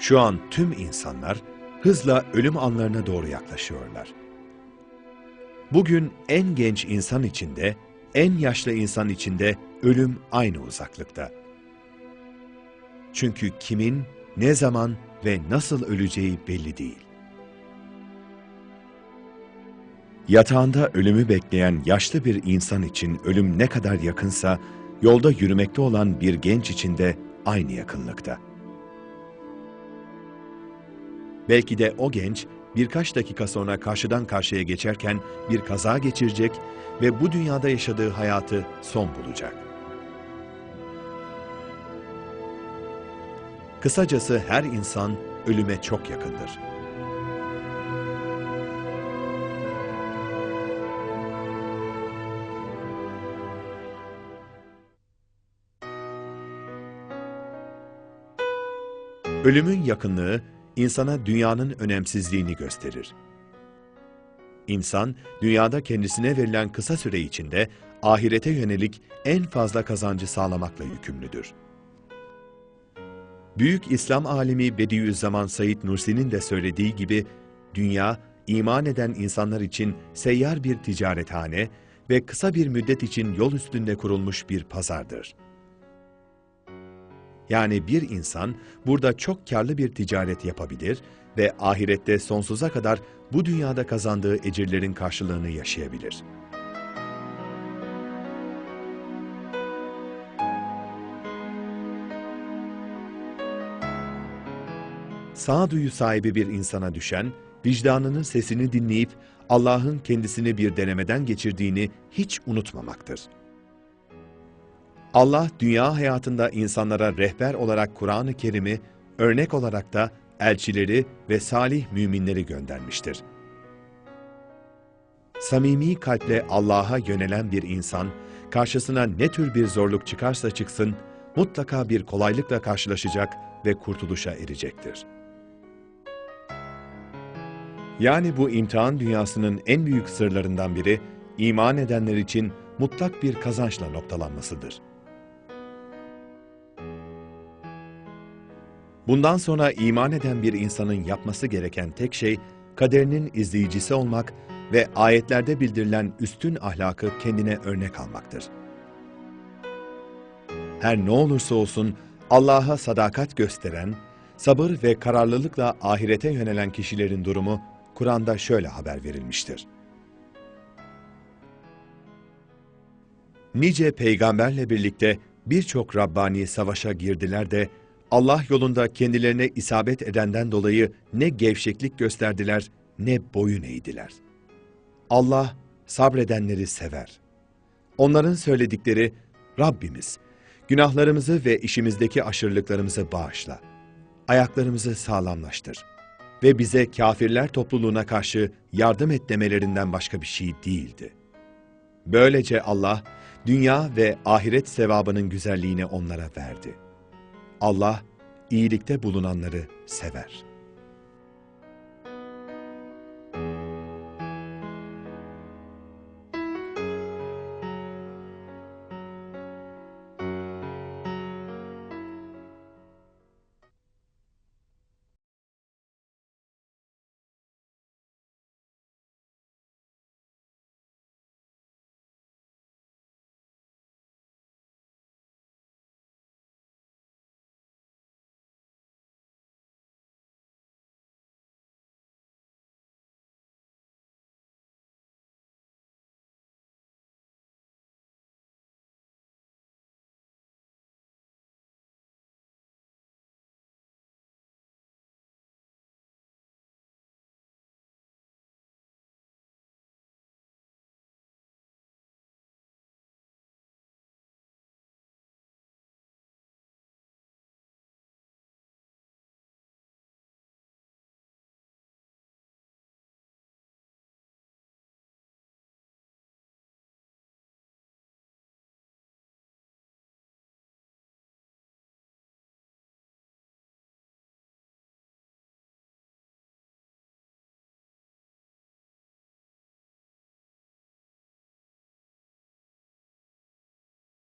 Şu an tüm insanlar hızla ölüm anlarına doğru yaklaşıyorlar. Bugün en genç insan içinde, en yaşlı insan içinde ölüm aynı uzaklıkta. Çünkü kimin, ne zaman ve nasıl öleceği belli değil. Yatağında ölümü bekleyen yaşlı bir insan için ölüm ne kadar yakınsa, yolda yürümekte olan bir genç için de aynı yakınlıkta. Belki de o genç birkaç dakika sonra karşıdan karşıya geçerken bir kaza geçirecek ve bu dünyada yaşadığı hayatı son bulacak. Kısacası her insan ölüme çok yakındır. Ölümün yakınlığı insana dünyanın önemsizliğini gösterir. İnsan, dünyada kendisine verilen kısa süre içinde ahirete yönelik en fazla kazancı sağlamakla yükümlüdür. Büyük İslam alimi Bediüzzaman Said Nursi'nin de söylediği gibi, dünya, iman eden insanlar için seyyar bir ticarethane ve kısa bir müddet için yol üstünde kurulmuş bir pazardır. Yani bir insan burada çok karlı bir ticaret yapabilir ve ahirette sonsuza kadar bu dünyada kazandığı ecirlerin karşılığını yaşayabilir. Sağduyu sahibi bir insana düşen, vicdanının sesini dinleyip Allah'ın kendisini bir denemeden geçirdiğini hiç unutmamaktır. Allah dünya hayatında insanlara rehber olarak Kur'an-ı Kerim'i, örnek olarak da elçileri ve salih müminleri göndermiştir. Samimi kalple Allah'a yönelen bir insan, karşısına ne tür bir zorluk çıkarsa çıksın, mutlaka bir kolaylıkla karşılaşacak ve kurtuluşa erecektir. Yani bu imtihan dünyasının en büyük sırlarından biri, iman edenler için mutlak bir kazançla noktalanmasıdır. Bundan sonra iman eden bir insanın yapması gereken tek şey, kaderinin izleyicisi olmak ve ayetlerde bildirilen üstün ahlakı kendine örnek almaktır. Her ne olursa olsun Allah'a sadakat gösteren, sabır ve kararlılıkla ahirete yönelen kişilerin durumu Kur'an'da şöyle haber verilmiştir. Nice peygamberle birlikte birçok Rabbani savaşa girdiler de Allah yolunda kendilerine isabet edenden dolayı ne gevşeklik gösterdiler ne boyun eğdiler. Allah sabredenleri sever. Onların söyledikleri Rabbimiz, günahlarımızı ve işimizdeki aşırılıklarımızı bağışla. Ayaklarımızı sağlamlaştır. Ve bize kafirler topluluğuna karşı yardım et demelerinden başka bir şey değildi. Böylece Allah, dünya ve ahiret sevabının güzelliğini onlara verdi.'' Allah iyilikte bulunanları sever.''